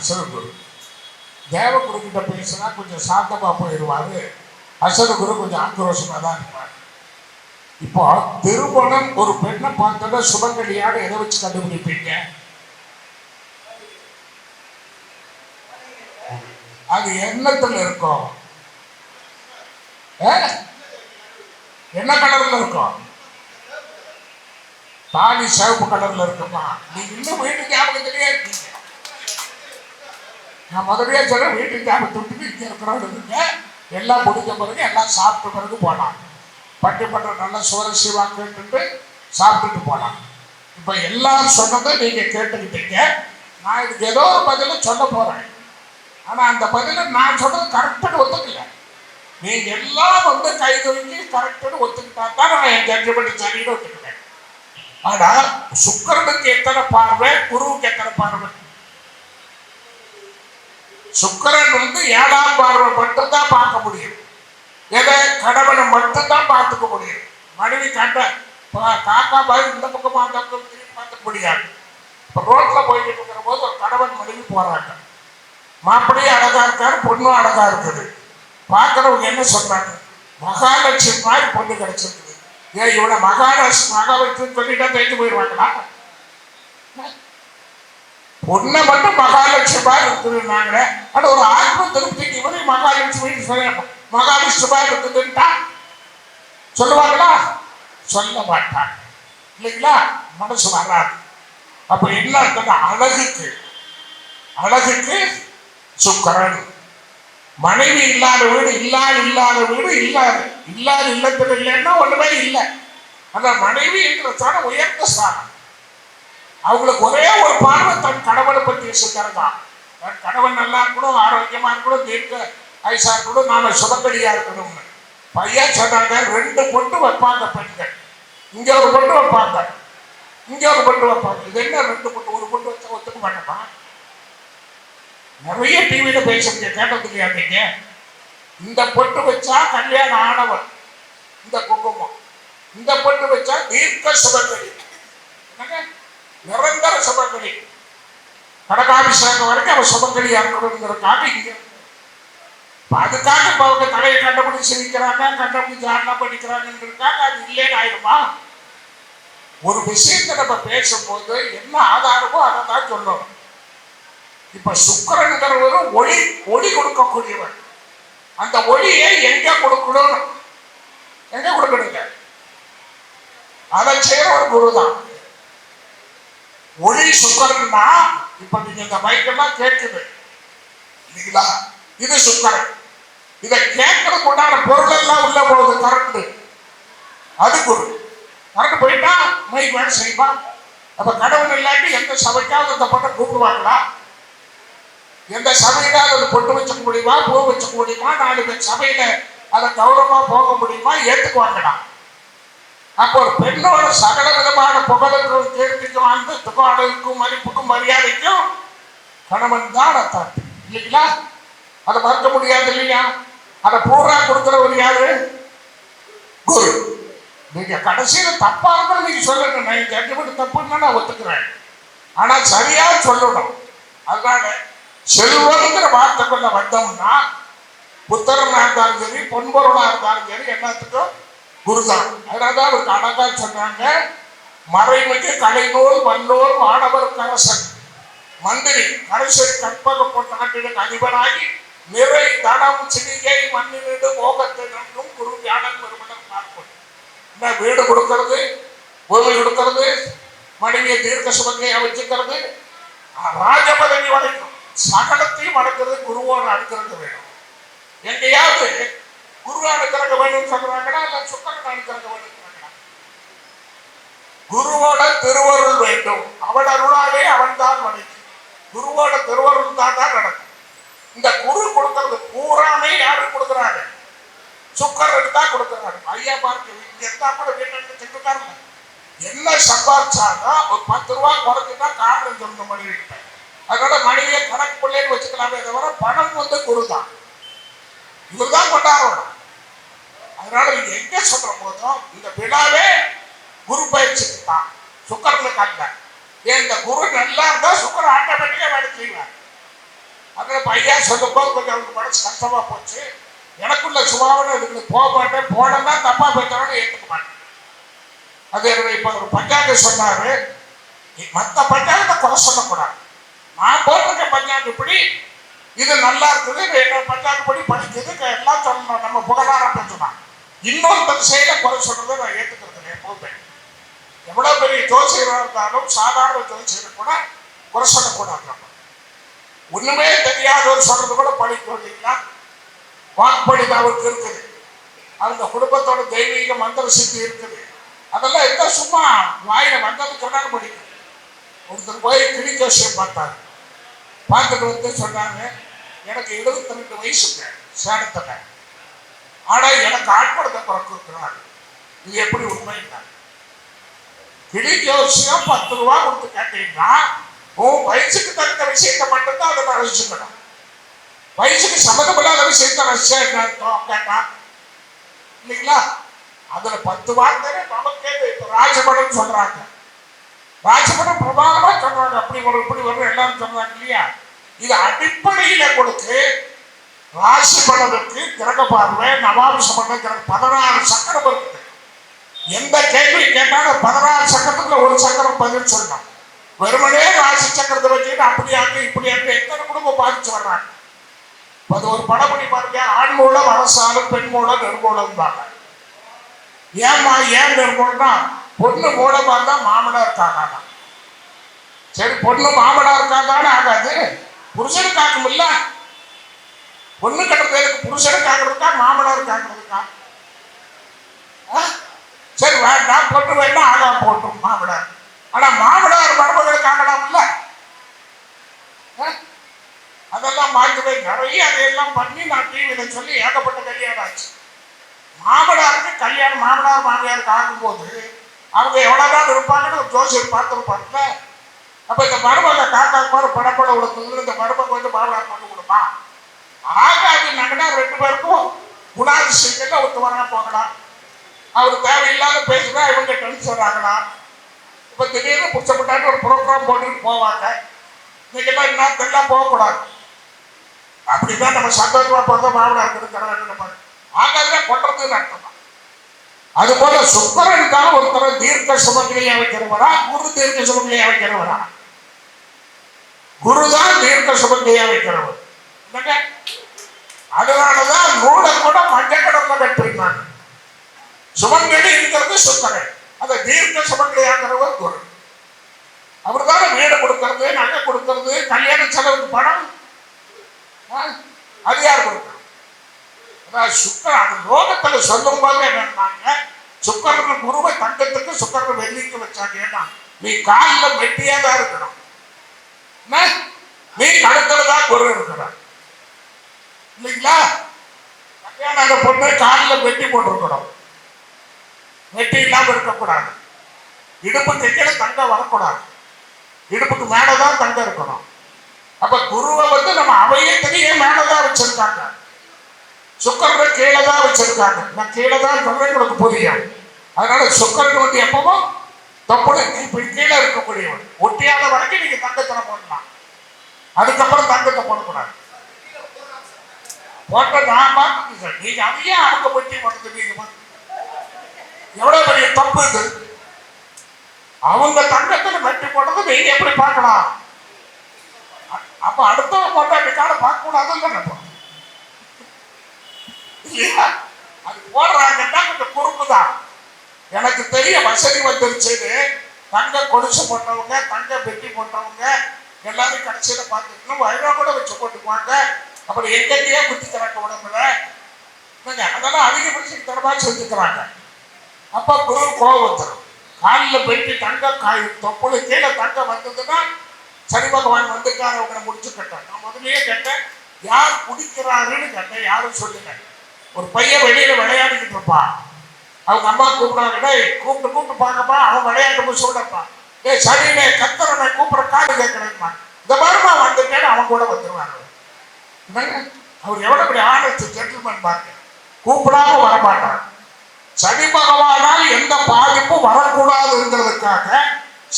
அசரகுரு தேவகுரு கிட்ட பேசினா கொஞ்சம் சாந்தமா போயிடுவார். அசரகுரு கொஞ்சம் ஆக்ரோஷமா தான் இருப்பார். இப்போ திருமணம் ஒரு பெண்ணை பார்த்தோன்னா சுபங்கலியாக எதை வச்சு கண்டுபிடிப்பீங்க? அது எண்ணத்தில் இருக்கும். என்ன கலர்ல இருக்கும்? தாலி சிவப்பு கலர்ல இருக்குமா? நீ இன்னும் வீட்டு ஞாபகத்திலேயே இருக்கீங்க. நான் முதலியே சொல்றேன் வீட்டு ஞாபகத்துக்கு இங்க இருக்கிறவங்க எல்லாம் முடிஞ்ச பிறகு எல்லாம் சாப்பிட்ட பிறகு போனாங்க. பட்டிமன்றம் நல்லா சுவாரஸ்யமாக கேட்டுட்டு சாப்பிட்டுட்டு போனாங்க. இப்போ எல்லாம் சொன்னதை நீங்கள் கேட்டுக்கிட்டீங்க. நான் இதுக்கு ஏதோ ஒரு பதில சொல்ல போகிறேன் ஆனால் அந்த பதிலை நான் சொன்னது கரெக்டுன்னு ஒத்துக்கல. நீங்க எல்லாம் வந்து கை தூக்கி கரெக்டுன்னு ஒத்துக்கிட்டா தான் நான் என் ஜட்ஜ்மெண்ட் சரின்னு ஒத்துக்கிறேன் ஆனால் சுக்கரனுக்கு எத்தனை பார்வை குருவுக்கு எத்தனை பார்வை? சுக்கரன் வந்து ஏழாம் பார்வை மட்டும்தான் பார்க்க முடியும். எதை? கடவுளை மட்டும்தான் பார்த்துக்க முடியும். மனைவி கண்ட காக்கா பாரு இந்த பக்கம் அந்த பக்கம் திரும்பி பார்த்துக்க முடியாது. இப்போ ரோட்டில் போய்கிட்டு இருக்கிற போது ஒரு கணவன் மனைவி போறாங்க. மாப்பிள்ளையும் அழகா இருக்காரு பொண்ணும் அழகா இருக்குது. பார்க்கறவங்க என்ன சொல்றாங்க? மகாலட்சுமி மாதிரி பொண்ணு கிடைச்சிருக்குது. ஏன் இவனை மகாலட்சுமி மகாலட்சுமி சொல்லிட்டா தேய்த்து போயிடுவாங்களா? பொண்ணை மட்டும் மகாலட்சுமா இருக்குதுன்னாங்க ஆனா ஒரு ஆத்ம திருப்திக்கு இவரே சொல்லணும் மகாலட்சுமா இருக்குதுன்ட்டா சொல்லுவாங்களா? சொல்ல மாட்டாங்க. இல்லைங்களா? மனசு வராது. அப்ப என்ன அழகுக்கு அழகுக்கு சுக்கரன். மனைவி இல்லாத வீடு இல்லாத இல்லாத வீடு இல்லாது இல்லாத இல்லத்தில் இல்லைன்னா ஒண்ணுமே இல்லை. அந்த மனைவி என்ற ஸ்தானம் உயர்ந்த ஸ்தானம் அவங்களுக்கு ஒரே ஒரு பார்வை தன் கணவனை பற்றி யோசிக்கிறது தான். தன் கணவன் நல்லா இருக்கணும் ஆரோக்கியமா இருக்கணும் தீர்க்க ஐசா இருக்கணும் நாம சுபக்கடியா இருக்கணும்னு. பையன் சொன்னாங்க ரெண்டு பொட்டு வைப்பாங்க பெண்கள். இங்க ஒரு பொட்டு வைப்பாங்க. இங்க ஒரு பொட்டு வைப்பாங்க. இது என்ன ரெண்டு பொட்டு? ஒரு பொட்டு வச்சா ஒத்துக்க மாட்டோமா நிறைய டிவியில பேசுறீங்க கேட்டது இல்லையா நீங்க இந்த பொட்டு வச்சா கல்யாணம் ஆனவன். இந்த குங்குமம். இந்த பொட்டு வச்சா தீர்க்க சுபக்கடி என்னங்க? நிரந்தர சுபக்கடி கடகாபிஷேகம் வரைக்கும் அவன் சுபக்கடியா இருக்கணுங்கிறதுக்காக இங்கே. அதுக்காக இப்ப அவங்க தலையை கண்டுபிடிச்சு நிற்கிறாங்க கண்டுபிடிச்சு ஆண்டா பண்ணிக்கிறாங்கிறதுக்காக அது இல்லைன்னு ஆயிடுமா? ஒரு விஷயத்தை நம்ம பேசும்போது என்ன ஆதாரமோ அதை தான் சொல்லணும். இப்ப சுக்கரனுங்கிறவர் ஒளி ஒளி கொடுக்கக்கூடியவர். அந்த ஒளியை எங்க கொடுக்கணும்? எங்க கொடுக்கணுங்க? அதை செய்யற ஒரு குரு தான் ஒளி சுக்கரன்னா இப்ப நீங்க இந்த மைக்கெல்லாம் கேட்குது. இல்லைங்களா? இது சுக்கரன் இதை கேட்கறதுக்கு உண்டான பொருள் எல்லாம் உள்ள போகுது கரண்ட் அது குரு. கரண்ட் போயிட்டா மைக் வேலை செய்யுமா அப்ப கடவுள் இல்லாட்டி எந்த சபைக்காவது அந்த பொண்ணை கூப்பிடுவாங்களா? எந்த சபையிலாவது அதை பொட்டு வச்சுக்க முடியுமா பூ வச்சுக்க முடியுமா நாலு பேர் சபையில அதை கௌரவமா போக முடியுமா ஏத்துக்குவாங்கடா அப்போ ஒரு பெண்ணோட சகல விதமான புகழுக்கும் கேட்டு அந்தத்துக்கும் அழகுக்கும் மதிப்புக்கும் மரியாதைக்கும் கணவன் தான் அர்த்தம். இல்லைங்களா? அதை மறக்க முடியாது இல்லையா? அதை பூரா கொடுக்கிறவர் யாரு? குரு. நீங்க கடைசியில தப்பா இருந்தாலும் நீங்க சொல்லுங்க. நான் ஜட்ஜ்மெண்ட் தப்புன்னு நான் ஒத்துக்கிறேன். ஆனா சரியா சொல்லணும். அதனால செல்வங்கிற வார்த்தைக்குள்ள வந்தோம்னா புத்தரனா இருந்தாலும் சரி பொன்பொருளா இருந்தாலும் சரி எல்லாத்துக்கும் குருதான் அதனாலதான் அவருக்கு அழகா சொன்னாங்க. மறைமிகு கலைநூல் வல்லோர் மாணவர் கரசன். மந்திரி கடைசரி கற்பக பொன்னாட்டின் அதிபராகி நிறை தனம் சிறிகை மண்ணினிடு மோகத்தை நன்றும் குரு வியாழன் பெருமளம் பார்ப்பது என்ன வீடு கொடுக்கறது? பூமி கொடுக்கறது? மனைவியை தீர்க்க சுமங்கையா வச்சுக்கிறது? ராஜ பதவி வரைக்கும் சகலத்தையும் அடக்கிறது குருவோடு அடுக்கிறது வேணும். எங்கேயாவது குரு அனுக்கிறக்க வேணும்னு சொல்றாங்கன்னா இல்லை சுக்கரன் அனுக்கிறக்க வேணும் குருவோட திருவருள் வேண்டும். அவன் அருளாலே அவன் தான் வணிக்கு குருவோட திருவருள் தான் தான் நடக்கும். இந்த குரு கொடுக்கறது பூராமே யாரு கொடுக்குறாங்க? சுக்கரன் தான் கொடுக்குறாங்க. ஐயா பார்க்க எத்தா கூட வீட்டு செஞ்சுட்டாருங்க என்ன சம்பாதிச்சாங்க ஒரு பத்து ரூபா குறைஞ்சுட்டா காரணம் சொல்லணும் மனைவி அதனால மனைவியை கணக்கு பிள்ளைன்னு வச்சுக்கலாமே தவிர பணம் வந்து குரு தான். இவர் தான் கொண்டாடணும் அதனால நீங்க எங்க சொல்ற போதும் இந்த விழாவே குரு பயிற்சிக்கு தான் சுக்கரனுக்கு அல்ல ஏன் இந்த குரு நல்லா இருந்தால் சுக்கரன் ஆட்டோமேட்டிக்காக வேலை செய்வார். அதில் பையன் சொல்லும்போது கொஞ்சம் அவருக்கு மனசு கஷ்டமாக போச்சு. எனக்குள்ள சுபாவனை இதுக்கு போக மாட்டேன் போனேன்னா தப்பா போயிட்டாலும் ஏற்றுக்க மாட்டேன் அது என்னுடைய இப்போ ஒரு பஞ்சாங்க சொன்னார். மற்ற பஞ்சாங்கத்தை குறை சொல்லக்கூடாது. நான் போட்டிருக்க பஞ்சாங்க இப்படி இது நல்லா இருக்குது என்னோட என்ன பஞ்சாங்க படி படிக்கிறது எல்லாம் சொல்லணும் நம்ம புகழாரம் பேசலாம் இன்னொருத்தர் செயலை குறை சொல்றதை நான் ஏற்றுக்க எவ்வளவு பெரிய ஜோசியராக இருந்தாலும் சாதாரண ஜோசியரை கூட குறை சொல்லக்கூடாது நம்ம. தெரியாத தெரியாதவர் சொல்றது கூட படிக்கும் இல்லைங்களா வாக்குப்படி அவருக்கு இருக்குது. அந்த குடும்பத்தோட தெய்வீக மந்திர சித்தி இருக்குது. அதெல்லாம் எந்த சும்மா வாயில வந்தது சொன்னாங்க படிக்கும் ஒருத்தர் போய் கிளி ஜோசியம் பார்த்தாரு. பார்த்துட்டு வந்து சொன்னாங்க எனக்கு எழுபத்தி ரெண்டு வயசுங்க சேலத்தில். ஆனா எனக்கு ஆட்படுத்த குறைக்கு இது எப்படி உண்மைன்னா? கிளி ஜோசியம் பத்து ரூபா கொடுத்து கேட்டீங்கன்னா உன் வயசுக்கு தகுந்த விஷயத்தை மட்டும்தான் அதை நான் ரசிச்சுக்கணும் வயசுக்கு சம்மந்தமில்லாத விஷயத்தை ரசிச்சா என்ன கேட்டா இல்லைங்களா? அதுல பத்து வார்த்தை நமக்கே இப்ப ராஜபடம் சொல்றாங்க. ராஜபடம் பிரமாதமா சொல்றாங்க. அப்படி ஒரு இப்படி வரும் எல்லாரும் சொல்றாங்க இல்லையா? இது அடிப்படையில கொடுத்து ராசி பலனுக்கு கிரக பார்வை நவாம்ச பலன் கிரக பதினாறு சக்கரம் இருக்குது எந்த கேள்வி கேட்டாலும் பதினாறு சக்கரத்துல ஒரு சக்கரம் பதில் சொல்லணும். வெறுமனே ராசி சக்கரத்தை வச்சுட்டு அப்படியாங்க இப்படியாங்க எத்தனை குடும்பம் பாதிச்சு வர்றாங்க? அது ஒரு படப்படி பாருங்க. ஆண் மூலம் அரசாலும் பெண் மூலம் நிர்மூலம் தாங்க ஏமா ஏன் நிர்மூலம்னா பொண்ணு மூலமா இருந்தா மாமனா இருக்காங்க சரி பொண்ணு மாமனா இருக்காதானே ஆகாது. புருஷனுக்கு ஆகும் இல்ல. பொண்ணு கட்டுறதுக்கு புருஷனுக்கு ஆகிறதுக்கா மாமனாருக்கு ஆகிறதுக்கா ஆ? சரி வேண்டாம் கொண்டு வேண்டாம் ஆகாம போட்டோம் மாவிடார் ஆனால் மாமனார் மருமகளுக்கு ஆகலாம்ல அதெல்லாம் மாற்றவே நிறைய அதையெல்லாம் பண்ணி நான் டிவியில் சொல்லி ஏகப்பட்ட கல்யாணம் ஆச்சு. மாமனாருக்கு கல்யாணம் மாமனார் மாமியாருக்கு ஆகும்போது அவங்க எவ்வளோதான் நாள் இருப்பாங்கன்னு ஒரு ஜோசியர் பார்த்துருப்பாங்கல்ல அப்போ இந்த மருமக காக்கா மாதிரி படப்பட கொடுத்தது இந்த மருமக வந்து மாமனார் பண்ணி கொடுப்பா ஆகாது நகனா ரெண்டு பேருக்கும் குணாதிசயங்கள்ல ஒத்து வரா போகலாம். அவர் தேவையில்லாத பேசுனா இவங்க டென்ஷன் ஆகலாம் இப்ப திடீர்னு புடிச்சப்பட்டாட்டு ஒரு ப்ரோக்ராம் போட்டுட்டு போவாங்க. இன்னைக்கெல்லாம் இன்னும் போகக்கூடாது. அப்படிதான் நம்ம சந்தோஷமா பிறந்த மாமனார் இருக்கிற ஆகாதுன்னா கொண்டதுன்னு அர்த்தம்? அது போல சுக்கரன் ஒருத்தர் தீர்க்க சுமங்கலியா வைக்கிறவரா? குரு தீர்க்க சுமங்கலியா வைக்கிறவரா? குருதான் தீர்க்க சுமங்கலியா வைக்கிறவர். என்னங்க? அதனாலதான் நூலை கூட மஞ்சள் கடவுள் பெற்றிருந்தாங்க சுமங்கலி இருக்கிறது சுக்கரன் அந்த தீர்க்க சுமங்கலியாங்கிறவர் குரு. அவர் தானே வீடு கொடுக்கறது நகை கொடுக்கறது கல்யாண செலவுக்கு பணம். ஆ? அது யார் கொடுக்கணும் அதான் சுக்கர் அந்த லோகத்துல சொல்லும் போது என்னன்னாங்க? சுக்கரன் குருவை தங்கத்துக்கு சுக்கரன் வெள்ளிக்கு வச்சாங்க. ஏன்னா நீ காலில் வெட்டியா தான் இருக்கணும் நீ கழுத்துல தான் குரு இருக்கிறார். இல்லைங்களா? கல்யாணம் பொண்ணு காலில் வெட்டி போட்டிருக்கணும் நெட்டி இல்லாமல் இருக்கக்கூடாது இடுப்புக்கு கீழே தங்கம் வரக்கூடாது. இடுப்புக்கு மேலதான் தங்கம் இருக்கணும். அப்ப குருவை வந்து நம்ம அவையத்திலேயே மேலதான் வச்சிருக்காங்க. சுக்கரனை கீழே தான் வச்சிருக்காங்க. நான் கீழே தான் சொல்றேன் உங்களுக்கு புரியும் அதனால சுக்கரன் வந்து எப்பவும் தொப்புளை இப்படி கீழே இருக்கக்கூடியவன். ஒட்டியாத வரைக்கும் நீங்க தங்கத்தனை போடலாம் அதுக்கப்புறம் தங்கத்தை போடக்கூடாது. போட்ட நான் பார்த்துட்டு சார் நீங்க அதையே அவங்க பற்றி பண்ணுறது நீங்க எவ்வளவு பெரிய தப்பு இது? அவங்க தங்கத்தில் வெட்டி போட்டது நீங்க எப்படி பார்க்கலாம்? அப்ப அடுத்தவங்க கொண்டாட்டிக்கார பார்க்க கூடாதுன்னு நினைப்போம் இல்லையா? அது போடுறாங்கன்னா கொஞ்சம் பொறுப்பு தான். எனக்கு தெரிய வசதி வந்துருச்சுன்னு தங்க கொலுசு போட்டவங்க தங்க வெட்டி போட்டவங்க எல்லாரும் கடைசியில பார்த்துக்கணும். வயலா கூட வச்சு போட்டுக்குவாங்க. அப்புறம் எங்கெங்கேயே குத்தி கிடக்க உடம்புல. அதெல்லாம் அதிகபட்சம் தரமா செஞ்சுக்கிறாங்க. அப்பா குரு கோவம் வந்துடும் காலில் போயிட்டு தங்க காய் தொப்புளு கீழே தங்க வந்ததுன்னா சரி பகவான் வந்திருக்காரு அவங்களை முடிச்சு கட்டேன் நான் முதல்லயே கேட்டேன் யார் குடிக்கிறாருன்னு கேட்டேன் யாரும் சொல்லுங்க ஒரு பையன் வெளியில விளையாடிக்கிட்டு இருப்பான். அவங்க அம்மா கூப்பிடுறாங்க கூப்பிட்டு கூப்பிட்டு பார்க்கப்பா அவன் விளையாட்டு போய் சொல்லப்பான் டேய் சரியில்லை கத்தரனை கூப்பிட காடு கேட்கறேன்மா இந்த மருமா வந்துட்டேன்னு அவன் கூட வந்துருவாங்க அவர் எவ்வளவு பெரிய ஆனஸ்ட் ஜென்டில்மேன் பாருங்க. கூப்பிடாம வரமாட்டான் சனி பகவானால் எந்த பாதிப்பும் வரக்கூடாதுங்கிறதுக்காக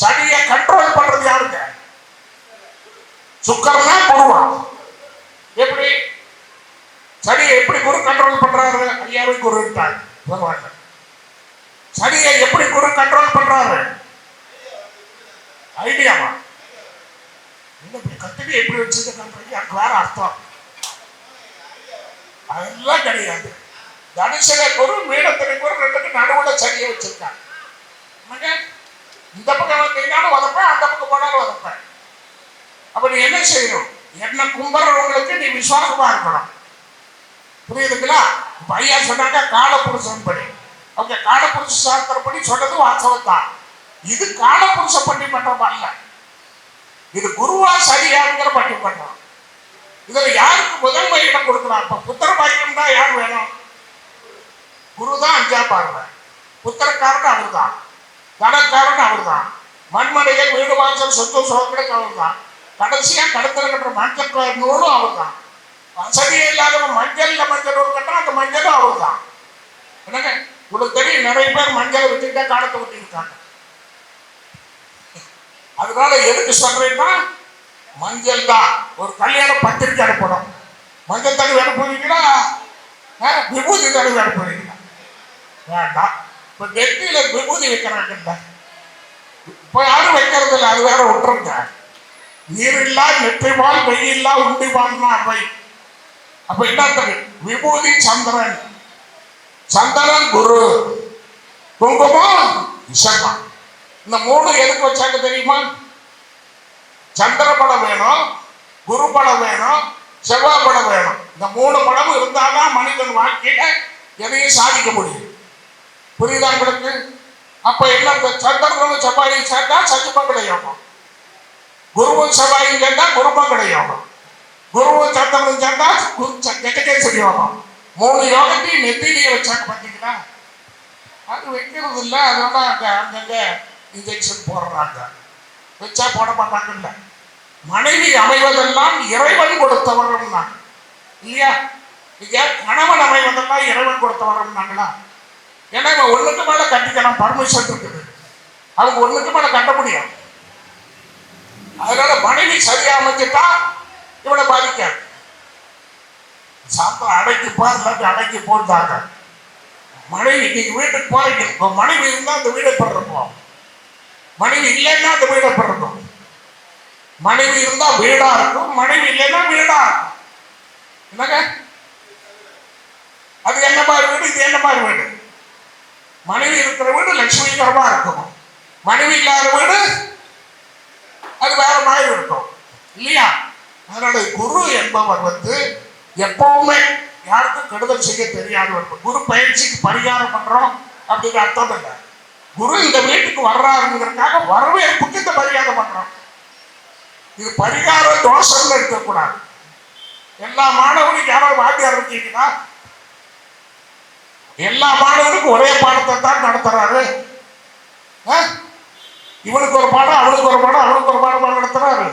சனியை கண்ட்ரோல் பண்றது யாருங்க? சுக்கரனா குருவா? எப்படி? சனியை எப்படி குரு கண்ட்ரோல் பண்றாரு? ஐயாவை குருட்டாங்க பகவான் சனியை எப்படி குரு கண்ட்ரோல் பண்றாரு? ஐடியாவா? என்ன கத்திரி எப்படி வச்சிருக்காங்க வேற அர்த்தம். அதெல்லாம் கிடையாது. தனுஷன குரு மீனத்தினை குரு ரெண்டுக்கு நடுவுல சனியை வச்சிருக்காங்க? இந்த பக்கம் வந்தீங்கன்னாலும் வதப்பேன் அந்த பக்கம் போனாலும் வதப்பேன் அப்ப நீ என்ன செய்யணும்? என்ன கும்புறவங்களுக்கு நீ விசுவாசமா இருக்கணும். புரியுதுங்களா? இப்ப ஐயா சொன்னாங்க காலப்புருஷன் படி. அவங்க காலப்புருஷ சாஸ்திரப்படி சொன்னது வாசவம் தான் இது காலப்புருஷ பட்டிமன்றம் அல்ல. இது குருவா சரியாங்கிற பட்டிமன்றம் இதுல யாருக்கு முதன்மை இடம் கொடுக்கலாம்? இப்ப புத்திர பாக்கியம் தான் யார் வேணும்? குரு தான் அஞ்சா பார்வை புத்திரக்காரன் அவர் தான் தனக்காரன் அவர் தான் மண்மனைகள் வீடு வாசல் சொத்து சோகனுக்கு அவர் தான் கடைசியா கடத்தல் கட்டுற மஞ்சள் கலர் நூலும் அவர் தான் வசதியே இல்லாதவன் மஞ்சள் மஞ்சள் நூல் கட்டுறா அந்த மஞ்சளும் அவர் தான் என்னங்க? உங்களுக்கு தெரியும் நிறைய பேர் மஞ்சளை வச்சுக்கிட்டே காலத்தை விட்டுக்கிட்டாங்க அதனால எதுக்கு சொல்றேன்னா மஞ்சள் தான். ஒரு கல்யாண பத்திரிக்கை அனுப்பணும். மஞ்சள் தடவை அனுப்புவீங்களா? ஆ, விபூதி தடவை அனுப்புவீங்களா? வேண்டாம். இப்போ நெத்தியில விபூதி வைக்கிறாங்கல்ல இப்போ யாரும் வைக்கிறது இல்லை அது வேற விட்டுருங்க நீரில்லா நெற்றிவாள் வெயில்லா உண்டிவாள்னா அவை. அப்ப என்ன தெரியும்? விபூதி சந்திரன். சந்திரன் குரு. குங்குமம் விஷமா இந்த மூணு எதுக்கு வச்சாங்க தெரியுமா? சந்திர படம் வேணும் குரு படம் வேணும் செவ்வாய் படம் வேணும். இந்த மூணு படம் இருந்தால்தான் மனிதன் வாழ்க்கையில எதையும் சாதிக்க முடியும். புரியுதா உங்களுக்கு? அப்ப என்ன சந்திரனும் செவ்வாயும் சேர்ந்தா சஜிமங்களை யோகம் குருவும் செவ்வாயும் சேர்ந்தா குருமங்களை யோகம் குருவும் சந்திரனும் சேர்ந்தா குரு கெட்டகேசரி யோகம் மூணு யோகத்தையும் நெத்திலேயே வச்சாங்க பார்த்தீங்களா அது வைக்கிறது இல்லை அதோட அங்க அங்கங்க இன்ஜெக்ஷன் போடுறாங்க. வச்சா போட மாட்டாங்கல்ல. மனைவி அமைவதெல்லாம் இறைவன் கொடுத்த நாங்கள் இல்லையா? இல்லையா கணவன் அமைவதெல்லாம் இறைவன் கொடுத்த நாங்களா ஏன்னா இவன் ஒன்றுக்கு மேலே கட்டிக்கலாம் பர்மிஷன் இருக்குது. அவங்க ஒன்றுக்கு மேலே கட்ட முடியும் அதனால மனைவி சரியா அமைஞ்சிட்டா இவனை பாதிக்காது. சாப்பிட அடைக்குப்பா இல்லாட்டி அடைக்கி போட்டாங்க மனைவி நீங்க வீட்டுக்கு போறீங்க. உங்க மனைவி இருந்தா அந்த வீடை பிறப்போம் மனைவி இல்லைன்னா அந்த வீடை பிறக்கும் மனைவி இருந்தா வீடா இருக்கும். மனைவி இல்லைன்னா வீடா இருக்கும். என்னங்க? அது என்ன மாதிரி வீடு? இது என்ன மாதிரி வீடு? மனைவி இருக்கிற வீடு லட்சுமிகரமா இருக்கும். மனைவி இல்லாத வீடு அது வேற மாதிரி இருக்கும். இல்லையா? அதனால குரு என்பவர் வந்து எப்பவுமே யாருக்கும் கெடுதல் செய்ய தெரியாதவர். குரு பயிற்சிக்கு பரிகாரம் பண்றோம் அப்படிங்கிற அர்த்தம் இல்லை. குரு இந்த வீட்டுக்கு வர்றாருங்கிறதுக்காக வரவேற்புக்கு இந்த பரிகாரம் பண்றோம். இது பரிகார தோஷம்னு இருக்கக்கூடாது. எல்லா மாணவனுக்கும் யாராவது வாத்தியார் இருக்கீங்கன்னா எல்லா மாணவருக்கும் ஒரே பாடத்தை தான் நடத்துறாரு. ஆ? இவனுக்கு ஒரு பாடம் அவனுக்கு ஒரு பாடம் அவனுக்கு ஒரு பாடம் நடத்துறாரு.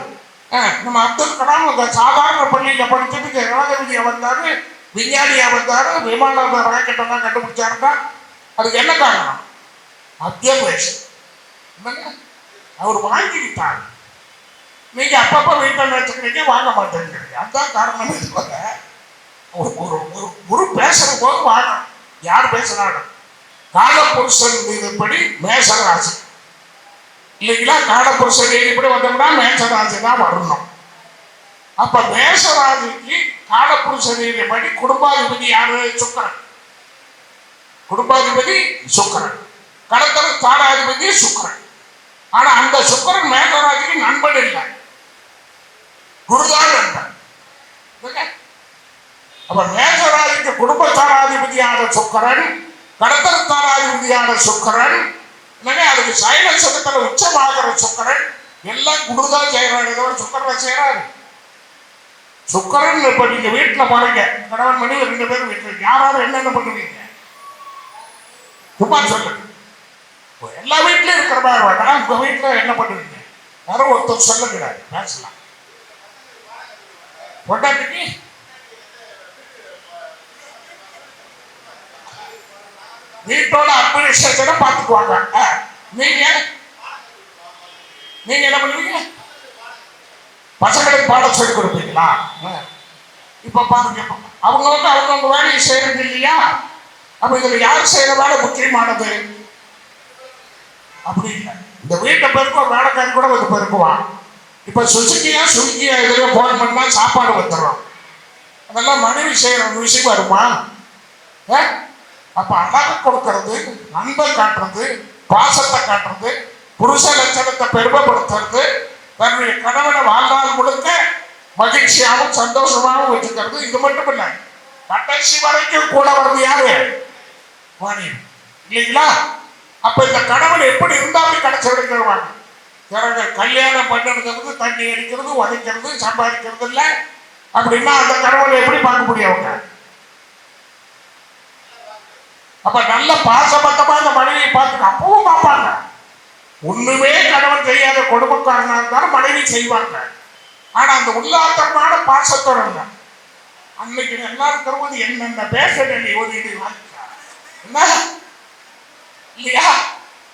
ஆ, நம்ம அப்துல் கலாம் அந்த சாதாரண பள்ளியில படிச்சதுக்கு இளகவிதியா வந்தாரு விஞ்ஞானியா வந்தாரு விமான ராக்கெட் எல்லாம் கண்டுபிடிச்சாருன்னா அதுக்கு என்ன காரணம்? அத்தியாவசியம் அவர் வாங்கிக்கிட்டார். நீங்க அப்பப்ப வீட்டில் வச்சுக்கிறீங்க வாங்க மாட்டேங்கிறீங்க. அதுதான் காரணமே தவிர ஒரு ஒரு ஒரு குரு பேசுற போது வாங்கணும் யார் பேசுறாங்க காலபுருஷன் இதுபடி மேசராசி இல்லைங்களா? காலபுருஷன் இதுபடி வந்தோம்னா மேசராசி தான் வரணும். அப்ப மேசராசிக்கு காலபுருஷன் இதுபடி குடும்பாதிபதி யாரு? சுக்கரன். குடும்பாதிபதி சுக்கரன். கடத்தர தாராதிபதி சுக்கரன். ஆனா அந்த சுக்கரன் மேகராஜிக்கு நண்பன் இல்லை. குருதான் நண்பன். ஓகே? அப்ப குடும்ப தாராதிபதியான சுக்கரன் கடத்தர தாராதிபதியான சுக்கரன் இல்லைன்னா அதுக்கு சைன சதத்தில் உச்சமாகிற சுக்கரன் எல்லாம் குடுதா செய்கிறாரு இதோட சுக்கரன் செய்கிறாரு சுக்கரன் இப்போ நீங்கள் வீட்டுல பாருங்க. கணவன் மணி ரெண்டு பேரும் வீட்டில். யாராவது என்னென்ன பண்ணுவீங்க? சும்மா சொல்லு. இப்போ எல்லா வீட்லையும் இருக்கிற மாதிரி வேண்டாம் உங்கள் வீட்டில் என்ன பண்ணுவீங்க? யாரோ ஒருத்தர் சொல்லுங்கிறாரு பேசலாம். பொண்டாட்டிக்கு வீட்டோட அட்மினிஸ்ட்ரேஷனை பார்த்துக்குவாங்க ஆ, நீங்க நீங்க என்ன பண்ணுவீங்க? பசங்களுக்கு பாடம் சொல்லி கொடுப்பீங்களா? ஆ. இப்ப பாருங்க அவங்க வந்து அவங்கவுங்க வேலையை செய்யறது இல்லையா? அப்ப இதுல யார் செய்யற வேலை முக்கியமானது? அப்படி இல்லை. இந்த வீட்டை பெருக்கும் ஒரு வேலைக்காரி கூட வந்து பெருக்குவான். இப்ப சுசுக்கியா சுசுக்கியா எதிரே போன் பண்ணா சாப்பாடு வந்துடுறோம் அதெல்லாம் மனைவி செய்யற விஷயம் வருமா ஏ? அப்ப அழகு கொடுக்கறது அன்பை காட்டுறது பாசத்தை காட்டுறது புருஷ லட்சணத்தை பெருமைப்படுத்துறது தன்னுடைய கணவனை வாழ்நாள் முழுக்க மகிழ்ச்சியாகவும் சந்தோஷமாகவும் வச்சுக்கிறது. இது மட்டும் இல்லை கடைசி வரைக்கும் கூட வர்றது யாரு? இல்லைங்களா? அப்ப இந்த கணவன் எப்படி இருந்தாலும் கடைசி வரைக்கும் வருவாங்க? பிறகு கல்யாணம் பண்ணுறது தண்ணி அடிக்கிறது உதைக்கிறது சம்பாதிக்கிறது இல்லை அப்படின்னா அந்த கணவனை எப்படி பார்க்க முடியும் அவங்க? அப்ப நல்ல பாசபத்தமா அந்த மனைவியை பார்த்து அப்பவும் பார்ப்பாங்க. ஒண்ணுமே கணவன் செய்யாத குடும்பக்காரனா இருந்தாலும் மனைவி செய்வாங்க. ஆனா அந்த உள்ளாத்தரமான பாசத்தோட அன்னைக்கு எல்லாரும் தருவது என்னென்ன பேச வேண்டிய ஒரு என்ன? இல்லையா?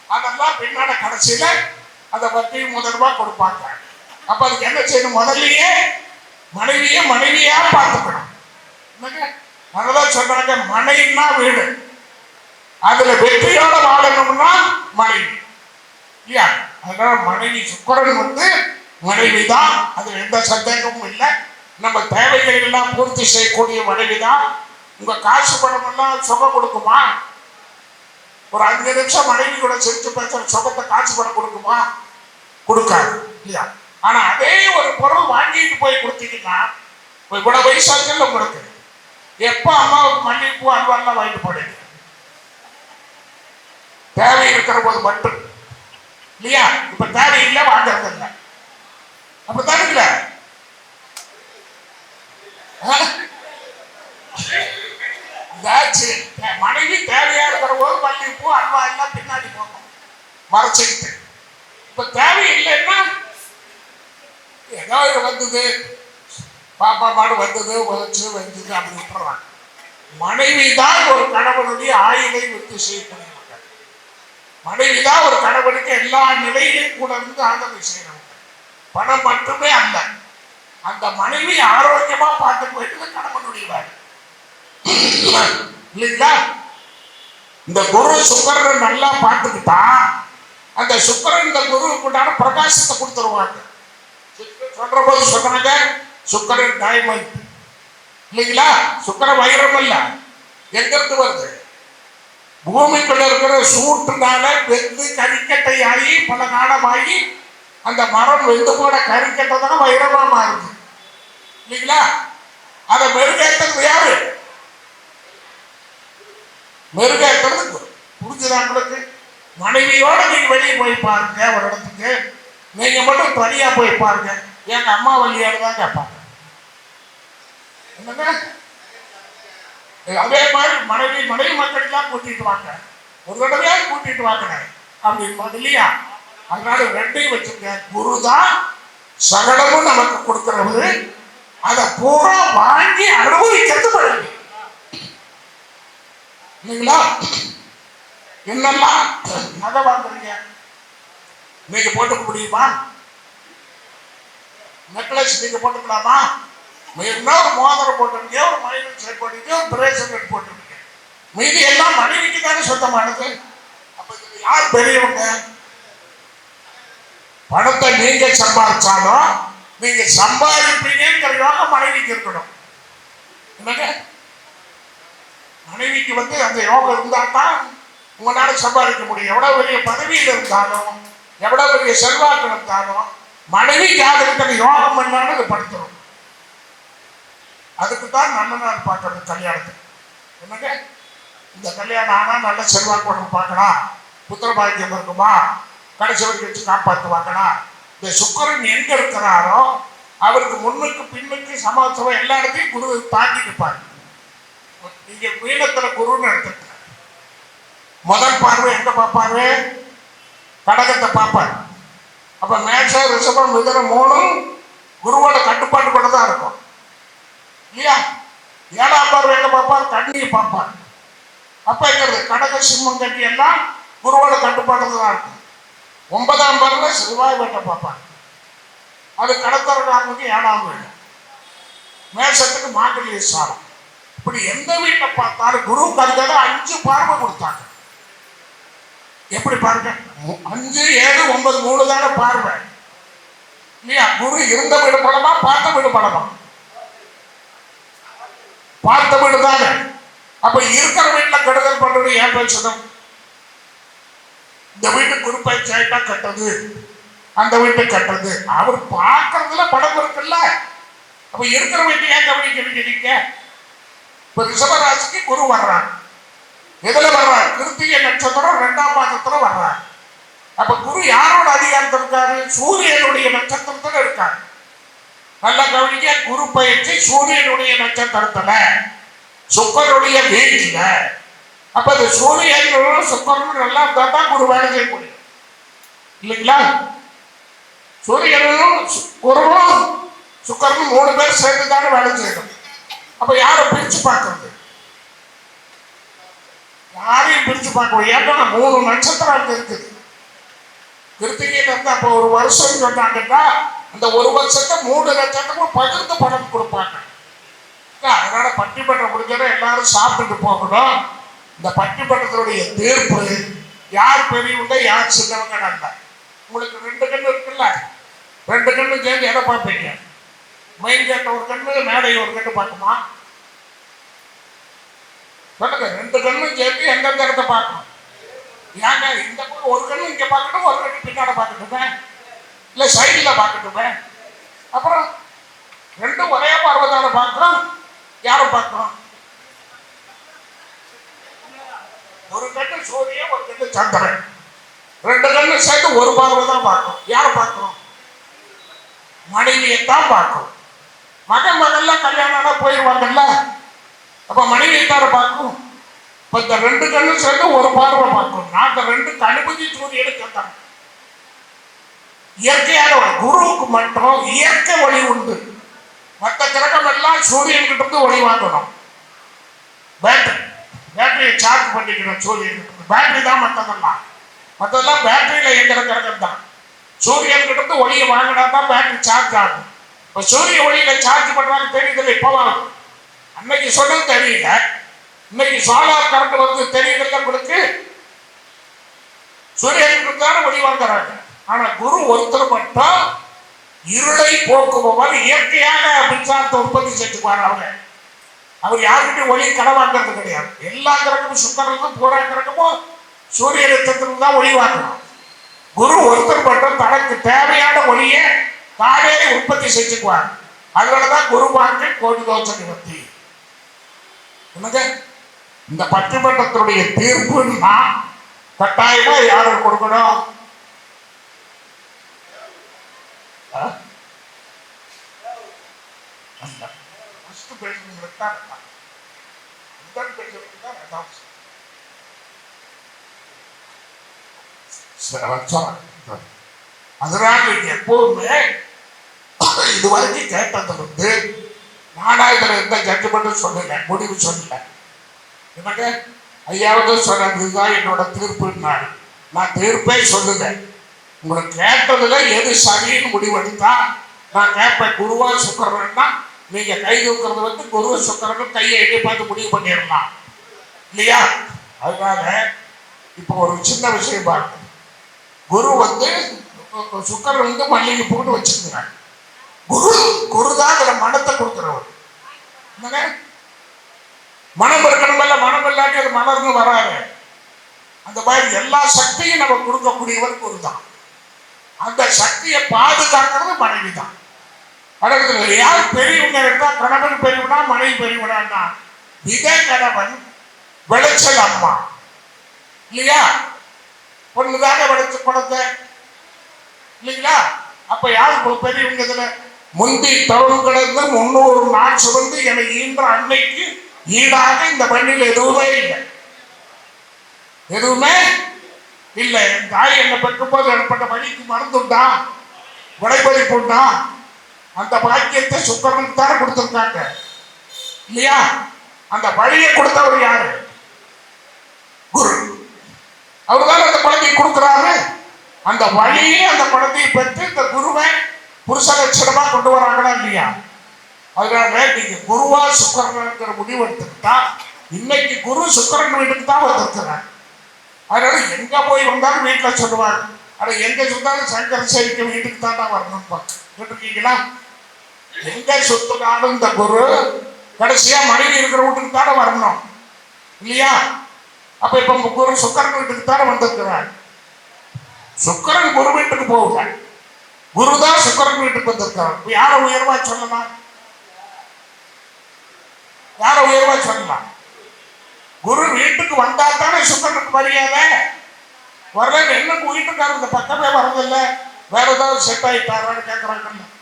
அதெல்லாம் பின்னாட கடைசியில அதை பத்தி முதல்வா கொடுப்பாங்க. அப்ப அதுக்கு என்ன செய்யணும்? முதல்லயே மனைவியே மனைவியா பார்த்துக்கணும். என்னங்க? அதெல்லாம் சொல்றாங்க மனைவினா வீடு. அதுல வெற்றியோட வாழணும்னா மனைவி. இல்லையா? அதனால மனைவி சுக்கரன் வந்து மனைவி தான் அது எந்த சந்தேகமும் இல்லை. நம்ம தேவைகளை எல்லாம் பூர்த்தி செய்யக்கூடிய மனைவி தான் உங்க காசு பணம் எல்லாம் சுகம் கொடுக்குமா? ஒரு அஞ்சு நிமிஷம் மனைவி கூட சிரிச்சு பேசுற சுகத்தை காசு பணம் கொடுக்குமா? கொடுக்காது. இல்லையா? ஆனா அதே ஒரு பொருள் வாங்கிட்டு போய் கொடுத்தீங்கன்னா இவ்வளவு வயசாச்சுல உங்களுக்கு எப்ப அம்மாவுக்கு மல்லிகைப்பூ அல்வாலாம் வாங்கிட்டு போடுங்க தேவை இருக்கிற போது மட்டும். இல்லையா? இப்ப தேவை இல்லை வாங்கறது இல்லை. அப்படித்தான் இல்ல. மனைவி தேவையா இருக்கிற போது மல்லிகைப்பூ அல்வா எல்லாம் பின்னாடி போகணும். மறைச்சிக்கிட்டு. இப்ப தேவை இல்லைன்னா ஏதோ இது வந்தது. பாப்பா மாடு வந்தது உதச்சு வந்தது அப்படி விட்டுறாங்க. மனைவி தான் ஒரு கணவனுடைய ஆயுதை விட்டு செய்யக்கூடியவங்க மனைவி தான் ஒரு கணவனுக்கு எல்லா நிலையிலும் கூட இருந்து ஆதரவு செய்யணும் பணம் மட்டுமே அல்ல. அந்த மனைவி ஆரோக்கியமா பார்த்து போயிட்டு கணவனுடைய வேலை இல்லைங்களா? இந்த குரு சுக்கரன் நல்லா பார்த்துக்கிட்டா அந்த சுக்கரன் இந்த குருவுக்கு உண்டான பிரகாசத்தை கொடுத்துருவாங்க. சொல்ற போது சொன்னாங்க சுக்கரன் டைமண்ட் இல்லைங்களா? சுக்கர வைரம் இல்ல எங்க வருது? பூமிக்குள்ள இருக்கிற சூட்டுனால வெந்து கறிக்கட்டை ஆகி பல காலமாகி அந்த மரம் வெந்து போன கறிக்கட்டை தான் வைரமா மாறுது. இல்லைங்களா? அதை மெருகேற்றது யாரு? மெருகேற்றது குரு. புரிஞ்சுதா உங்களுக்கு? மனைவியோட நீங்க வெளியே போய் பாருங்க ஒரு இடத்துக்கு. நீங்க மட்டும் தனியா போய் பாருங்க. எங்க அம்மா வழியாடு தான் கேட்பாங்க. என்னங்க? அதே மாதிரி மனைவி மனைவி மக்களுக்கெல்லாம் கூட்டிட்டு வாங்க. ஒரு தடவையாவது கூட்டிட்டு வாங்க. அப்படின்னு இல்லையா? அதனால ரெண்டையும் வச்சுங்க குரு தான் சகலமும் நமக்கு கொடுக்கிறவரு. அதை பூரா வாங்கி அனுபவிக்கிறது பழகு இல்லைங்களா? என்னெல்லாம்? நகை வாங்குறீங்க. இன்னைக்கு போட்டுக்க முடியுமா? நெக்லஸ் நீங்க போட்டுக்கலாமா? என்ன ஒரு மோதிரம் போட்டிருக்கீங்க ஒரு மனைவி செட் போட்டிருக்கீங்க ஒரு பிரேஸ்லெட் போட்டிருக்கீங்க மீதி எல்லாம் மனைவிக்கு தானே சொந்தமானது. அப்ப இதுல யார் பெரியவங்க? பணத்தை நீங்க சம்பாதிச்சாலும் நீங்க சம்பாதிப்பீங்கிற யோகம் மனைவிக்கு இருக்கணும். என்னங்க? மனைவிக்கு வந்து அந்த யோகம் இருந்தால் தான் உங்களால சம்பாதிக்க முடியும். எவ்வளவு பெரிய பதவியில் இருந்தாலும் எவ்வளவு பெரிய செல்வாக்கு இருந்தாலும் மனைவி ஜாதகத்தில் யோகம் பண்ணாலும் அது படுத்துரும். அதுக்கு தான் நல்ல நாள் கல்யாணத்துக்கு என்னங்க? இந்த கல்யாணம் ஆனால் நல்ல செல்வாக்கு பார்க்கலாம் புத்திர பாக்கியம் இருக்குமா? கடைசி வரைக்கும் வச்சு காப்பாற்றுவாங்களா இந்த சுக்கரன் எங்க இருக்கிறாரோ அவருக்கு முன்னுக்கு பின்னுக்கு சமாச்சாரம் எல்லா இடத்தையும் குரு தாக்கி நிற்பார். நீங்க மீனத்துல குருன்னு எடுத்துக்க முதல் பார்வை எங்க பார்ப்பாரு? கடகத்தை பார்ப்பார். அப்ப மேஷம் ரிஷபம் மிதனம் மூணும் குருவோட கட்டுப்பாட்டுக்குள்ள தான் இருக்கும். இல்லையா ஏழாம் பார்வை எங்க பார்ப்பார்? கண்ணியை பார்ப்பார். அப்ப எங்கிறது கடக சிம்மம் கட்டி எல்லாம் குருவோட கட்டுப்பாட்டுல தான் இருக்கும் ஒன்பதாம் பார்வை செவ்வாய் வேட்டை பார்ப்பார். அது கடத்தர ஏழாம் வீடு மேசத்துக்கு மாங்கல்ய சாரம். இப்படி எந்த வீட்டை பார்த்தாலும் குரு அதுக்காக அஞ்சு பார்வை கொடுத்தாங்க. எப்படி பாருங்க? அஞ்சு ஏழு ஒன்பது மூணு தானே பார்வை. இல்லையா குரு இருந்த வீடு படமா பார்த்த வீடு படமா? பார்த்த வீடு தானே அப்ப இருக்கிற வீட்டுல கெடுதல் பண்றது ஏன் பேசணும் இந்த வீட்டு குருப்பயிற்சி ஆயிட்டா கட்டது? அந்த வீட்டை கட்டது? அவர் பார்க்கறதுல படம் இருக்குல்ல. அப்ப இருக்கிற வீட்டை ஏன் கவனிக்கணும் நீங்க இப்ப ரிஷபராசிக்கு குரு வர்றாங்க எதுல வர்றார்? கிருத்திகை நட்சத்திரம் ரெண்டாம் பாதத்துல வர்றார். அப்ப குரு யாரோட அதிகாரத்தில் இருக்காரு? சூரியனுடைய நட்சத்திரத்துல இருக்காரு. நல்ல கவனிக்க குரு பயிற்சி சூரியனுடைய நட்சத்திரத்துல. சுக்கருடைய வீட்டில் அப்ப அந்த சூரியன் சுக்கரனும் நல்லா இருந்தா தான் குரு வேலை செய்ய முடியும் இல்லைங்களா? சூரியனும் குருவும் சுக்கரனும் மூணு பேர் சேர்ந்து தானே வேலை செய்யணும். அப்ப யாரை பிரிச்சு பார்க்கறது? யாரையும் பிரிச்சு பார்க்க ஏன்னா மூணு நட்சத்திரம் இருக்குது. கிருத்திகையில இருந்து அப்போ ஒரு வருஷம் சொன்னாங்கன்னா அந்த ஒரு வருஷத்தை மூணு லட்சத்துக்கும் பகிர்ந்து பணம் கொடுப்பாங்க. அதனால பட்டிமன்றம் முடிஞ்சதை எல்லாரும் சாப்பிட்டுட்டு போகணும். இந்த பட்டிமன்றத்தினுடைய தீர்ப்பு யார் பெரியவங்க யார் சின்னவங்க நல்ல உங்களுக்கு ரெண்டு கண்ணு இருக்குல்ல? ரெண்டு கண்ணு சேர்ந்து எதை பார்ப்பீங்க? மெயின் கேட்ட ஒரு கண்ணு மேடை ஒரு கண்ணு பார்க்குமா சொல்லுங்க ரெண்டு கண்ணும் சேர்த்து எந்தெந்த இடத்த பார்க்கணும்? ஏங்க இந்த பக்கம் ஒரு கண்ணு இங்க பார்க்கணும் ஒரு கண்ணு பின்னாட பார்க்கட்டுமே. இல்ல சைடுல பார்க்கட்டுமே. அப்புறம் ரெண்டும் ஒரே பார்வதான பார்க்கிறோம்? யாரும் பார்க்கிறோம்? ஒரு கண்ணு சூரியன் ஒரு கண்ணு சந்திரன். ரெண்டு கண்ணு சேர்த்து ஒரு பார்வை தான் பார்க்கணும் யாரை பார்க்கணும் மனைவியை தான் பார்க்கணும் மகன் மகன்லாம் கல்யாணம் போயிடுவாங்கல்ல அப்ப மனைவியை பார்க்கணும்? இப்போ இந்த ரெண்டு கண்ணும் சேர்ந்து ஒரு பார்வை பார்க்கும் நான் இந்த ரெண்டு கணுபதி சூரியனுக்கு தரேன் இயற்கையான குருவுக்கு மட்டும் இயற்கை வழி உண்டு. மற்ற கிரகம் எல்லாம் சூரியன்கிட்ட இருந்து ஒளி வாங்கணும். பேட்டரி பேட்டரியை சார்ஜ் பண்ணிக்கணும் சூரியன் பேட்டரி தான் மற்றதெல்லாம் மற்றதெல்லாம் பேட்டரியில் இயங்குற கிரகம் தான். சூரியன்கிட்ட இருந்து ஒளியை வாங்கினா தான் பேட்டரி சார்ஜ் ஆகும். இப்போ சூரிய ஒளியில சார்ஜ் பண்ணுறாங்க தெரியுதுல்ல இப்போ அன்னைக்கு சொன்னது தெரியல. இன்னைக்கு சோலார் கரண்ட் வந்து தெரியுதுல்ல உங்களுக்கு? சூரியனுக்கு தானே ஒளி ஆனா குரு ஒருத்தர் மட்டும் இருளை போக்குபவர் இயற்கையாக மின்சாரத்தை உற்பத்தி செஞ்சுக்குவார் அவங்க அவர் யாருக்கிட்டையும் ஒளி கடன் வாங்குறது கிடையாது. எல்லா கிரகமும் சுக்கரனுக்கும் பூரா கிரகமும் சூரிய நட்சத்திரம் தான் ஒளி வாங்கணும் குரு ஒருத்தர் மட்டும் தனக்கு தேவையான ஒளியை தானே உற்பத்தி செஞ்சுக்குவார். அதனாலதான் குரு வாக்கு கோடி தோஷ நிவர்த்தி. என்னங்க இந்த பட்டிமன்றத்தினுடைய தீர்ப்புன்னா கட்டாயமா யாரும் கொடுக்கணும். ஆ? தான் அதனால எப்போதுமே எப்பவுமே இது வரைக்கும் கேட்டது வந்து நானா எந்த ஜட்ஜ்மெண்ட்டும் சொல்லல முடிவு சொல்லல. என்னங்க ஐயாவது சொன்னது இதுதான் என்னோட தீர்ப்புனாரு நான் தீர்ப்பே சொல்லுதேன் உங்களை கேட்டதுல எது சரின்னு முடிவெடுத்தா நான் கேட்பேன் குருவா சுக்கரன்னா நீங்க கை தூக்குறது வந்து குருவ சுக்கரனும் கையை எங்கே பார்த்து முடிவு பண்ணிடலாம். இல்லையா? அதனால இப்போ ஒரு சின்ன விஷயம் பாருங்க. குரு வந்து சுக்கரன் வந்து மல்லிகை பூன்னு வச்சிருக்கிறாங்க குரு குரு தான் அதில் மனத்தை கொடுக்குறவர். என்னங்க? மனம் இருக்கணுமல்ல மனம் இல்லாட்டி அது மலர்ந்து வராது. அந்த மாதிரி எல்லா சக்தியும் நம்ம கொடுக்கக்கூடியவர் குரு தான் அந்த சக்தியை பாதுகாக்கிறது மனைவி தான் அடுத்தது யார் பெரியவங்க இருந்தால் கணவன் பெரியவனா மனைவி பெரியவனா இதே கணவன் விளைச்சல் அம்மா. இல்லையா? பொண்ணுதானே விளைச்ச குழந்தை? இல்லைங்களா? அப்ப யார் பெரியவங்க இதுல? முந்தி தவறு கிடந்து முன்னூறு நாள் சுமந்து என்னை ஈன்ற அன்னைக்கு ஈடாக இந்த பெண்ணில் எதுவுமே இல்லை. எதுவுமே இல்லை. என் தாய் என்னை பெற்றும்போது ஏற்பட்ட வழிக்கு மறந்துட்டா விடைபறிப்புண்டா அந்த பாக்கியத்தை சுக்கரனுக்கு தானே கொடுத்துருக்காங்க. இல்லையா? அந்த வழியை கொடுத்தவர் யாரு? குரு. அவர் தான் அந்த குழந்தையை கொடுக்குறாரு. அந்த வழியை அந்த குழந்தையை பெற்று இந்த குருவை புருஷ லட்சணமா கொண்டு வராங்களா இல்லையா? அதனால நீங்க குருவா சுக்கரனுங்கிற முடிவு எடுத்துக்கிட்டா இன்னைக்கு குரு சுக்கரன் வீட்டுக்கு தான் வந்திருக்கிறார். அதனால எங்க போய் வந்தாலும் வீட்டுல சொல்லுவாங்க ஆனா எங்க சொன்னாலும் சங்கர் சேரிக்க வீட்டுக்கு தான் தான் வரணும் கேட்டிருக்கீங்களா? எங்க சுத்தினாலும் இந்த குரு கடைசியா மனைவி இருக்கிற வீட்டுக்கு தானே வரணும். இல்லையா? அப்ப இப்ப உங்க குரு சுக்கரன் வீட்டுக்கு தானே வந்திருக்கிறார். சுக்கரன் குரு வீட்டுக்கு போகுங்க குரு தான் சுக்கரன் வீட்டுக்கு வந்திருக்கார் யாரை யார உயர்வா சொல்லலாம்? யார உயர்வா சொல்லலாம் குரு வீட்டுக்கு வந்தா தானே சுக்கரனுக்கு மரியாதை? வரல என்ன வீட்டுக்காரர் இந்த பக்கமே வரதில்லை. வேற ஏதாவது செட் ஆகிட்டாரான்னு கேட்குறாங்கல்ல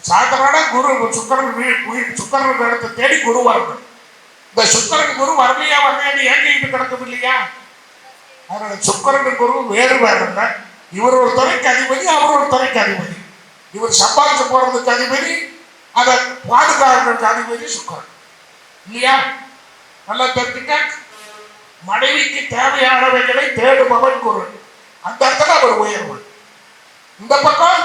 சாதாரண குரு சுக்கரன் வீட்டு வீ- இடத்தை தேடி குரு வரணும். இந்த சுக்கரன் குரு வரலையா வரலையான்னு ஏங்கிட்டு கிடக்குது இல்லையா? அதனால சுக்கரன் குரு வேறு வேறு இல்லை. இவர் ஒரு துறைக்கு அதிபதி அவர் ஒரு துறைக்கு அதிபதி. இவர் சம்பாதிச்சு போறதுக்கு அதிபதி அதை பாதுகாக்கிறதுக்கு அதிபதி சுக்கரன். இல்லையா நல்லா தெரிஞ்சுக்க மனைவிக்கு தேவையானவைகளை தேடுபவன் குரு. அந்த இடத்துல அவர் உயர்வு. இந்த பக்கம்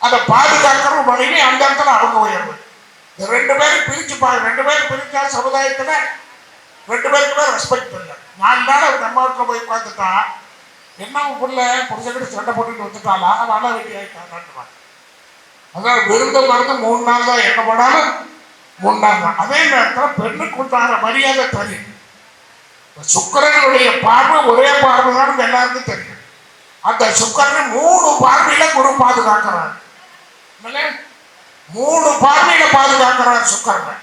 அதை பாதுகாக்கிற மனைவி அந்த இடத்துல அவங்க உயர்வு. இந்த ரெண்டு பேரும் பிரிச்சு பாரு ரெண்டு பேரும் பிரிச்சா சமுதாயத்துல ரெண்டு பேருக்குமே ரெஸ்பெக்ட் இல்லை. நாலு நாள் அவங்க நம்ம வீட்டில் போய் உட்காந்துட்டா என்ன பிள்ளை புள்ள புருஷக்கிட்ட சண்டை போட்டுட்டு வந்துட்டாளா? வாழ வேண்டி ஆயிட்டான் அதான் விருந்த மருந்து மூணு நாள் தான் என்ன பண்ணாலும் உண்டாங்க தான் அதே நேரத்தில் பெண்ணுக்கு உண்டான மரியாதை தெரியும். சுக்கரனுடைய பார்வை ஒரே பார்வை தான் எல்லாருக்கும் தெரியும். அந்த சுக்கரன் மூணு பார்வையில குரு பாதுகாக்கிறார். மூணு பார்வையில பாதுகாக்கிறார் சுக்கரன்.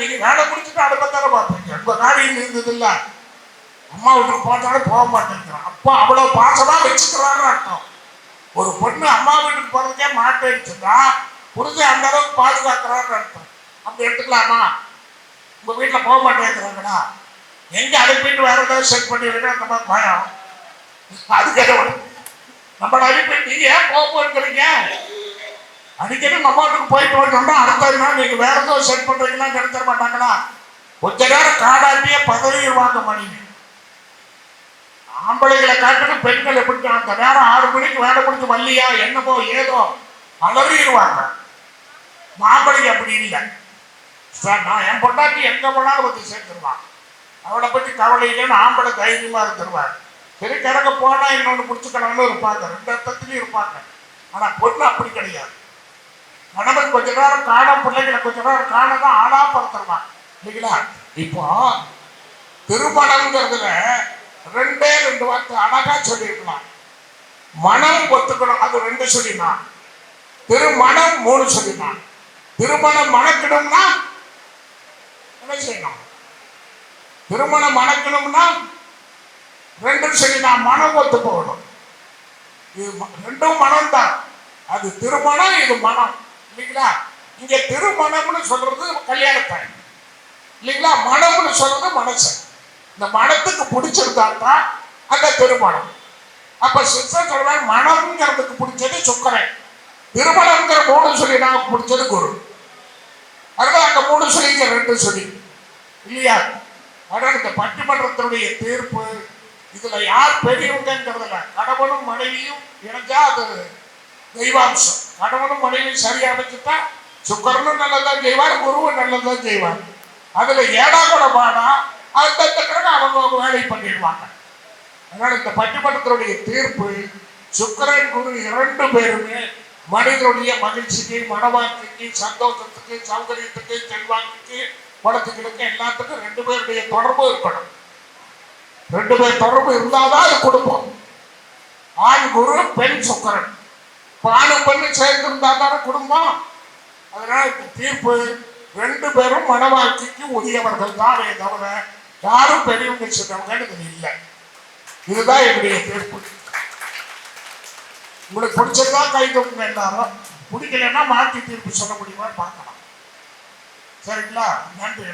நீங்க வேலை முடிச்சுட்டு அடுப்பத்தார பார்ப்பீங்க உங்க காரியம் இருந்தது இல்ல அம்மா வீட்டுக்கு போட்டாலும் போக மாட்டேங்கிறான் அப்பா அவ்வளவு பாசமா வச்சுக்கிறான்னு அர்த்தம். ஒரு பொண்ணு அம்மா வீட்டுக்கு போகிறதுக்கே மாட்டேன்னு சொன்னால் புரிஞ்சு அந்த அளவுக்கு பாதுகாக்கிறான்னு அர்த்தம் அப்படி எடுத்துக்கலாமா? உங்கள் வீட்டில் போக மாட்டேங்கிறாங்களா எங்கே அனுப்பிட்டு வேறு ஏதாவது செட் பண்ணிடுறேன் அந்த மாதிரி பயம். அதுக்காக நம்மளை அனுப்பிட்டு நீங்கள் ஏன் போக போயிருக்கிறீங்க அடிக்கடி நம்ம வீட்டுக்கு போயிட்டு வரணும்னா அடுத்தது நாள் வேறு வேற ஏதோ செட் பண்றீங்கன்னா நினைச்சிட மாட்டாங்களா? கொஞ்ச நேரம் காடாட்டியே வாங்க மனைவி ஆம்பளைகளை காட்டிலும் பெண்கள் எப்படி அந்த நேரம் ஆறு மணிக்கு வேலை முடிஞ்சு வரலையா? என்னமோ ஏதோ அலறிடுவாங்க மாம்பளைக்கு அப்படி இல்லை. சார் நான் என் பொண்டாட்டி எங்க போனாலும் வந்து சேர்த்துருவான் அவளை பற்றி கவலை இல்லைன்னு ஆம்பளை தைரியமா இருந்துருவார். சரி கிடக்க போனா இன்னொன்று பிடிச்சிக்கலாம்னு இருப்பாங்க. ரெண்டு அர்த்தத்துலையும் இருப்பாங்க. ஆனா பொண்ணு அப்படி கிடையாது. கணவன் கொஞ்ச நேரம் காண பிள்ளைகளை கொஞ்ச நேரம் காண தான் ஆளா படுத்துருவான் இல்லைங்களா? இப்போ திருமணங்கிறதுல ரெண்டே ரெண்டு வார்த்தை அழகா சொல்லியிருக்கலாம். மனம் ஒத்துக்கணும் அது ரெண்டு சொல்லினான். திருமணம் மூணு சொல்லினான். திருமணம் மணக்கணும்னா என்ன செய்யணும்? திருமணம் மணக்கணும்னா ரெண்டு சொல்லினான் மனம் ஒத்து போகணும். இது ம- ரெண்டும் மனம் தான் அது திருமணம் இது மனம். இல்லைங்களா? இங்க திருமணம்னு சொல்றது கல்யாணத்தை இல்லைங்களா? மனம்னு சொல்றது மனசன் இந்த மனத்துக்கு பிடிச்சிருந்தா தான் அந்த திருமணம். அப்ப சிஸ்டர் சொல்றாரு மனம்ங்கிறதுக்கு பிடிச்சது சுக்கரன். திருமணம்ங்கிற மூணு சொல்லி நமக்கு பிடிச்சது குரு. அதனால அந்த மூணு சொல்லிங்க ரெண்டு சொல்லி. இல்லையா? அதனால இந்த பட்டிமன்றத்தினுடைய தீர்ப்பு. இதுல யார் பெரியவங்கிறதுல கணவனும் மனைவியும் இணைஞ்சா அது தெய்வாம்சம். கணவனும் மனைவியும் சரியா அமைச்சுட்டா சுக்கரனும் நல்லதான் செய்வார் குருவும் நல்லதான் செய்வார். அதுல ஏடா கூட பாடா அந்தந்த கிழமை அவங்க அவங்க வேலை பண்ணிடுவாங்க. அதனால இந்த பட்டிமன்றத்தினுடைய தீர்ப்பு சுக்கரன் குரு இரண்டு பேருமே மனிதனுடைய மகிழ்ச்சிக்கு மனவாழ்க்கைக்கு சந்தோஷத்துக்கு சௌகரியத்துக்கு செல்வாக்குக்கு குழந்தைகளுக்கு எல்லாத்துக்கும் ரெண்டு பேருடைய தொடர்பு இருக்கணும். ரெண்டு பேர் தொடர்பு இருந்தாதான் அது குடும்பம் ஆண் குரு பெண் சுக்கரன். இப்ப ஆணும் பெண்ணு சேர்ந்து இருந்தா தானே குடும்பம்? அதனால இந்த தீர்ப்பு ரெண்டு பேரும் மன உரியவர்கள் தான் தவிர யாரும் பெரியவங்க சின்னவங்க இல்லை. இதுதான் என்னுடைய தீர்ப்பு உங்களுக்கு பிடிச்சதா கை தூக்குங்க எல்லாரும். பிடிக்கலன்னா மாற்றி தீர்ப்பு சொல்ல முடியுமா பார்க்கலாம். சரிங்களா? நன்றி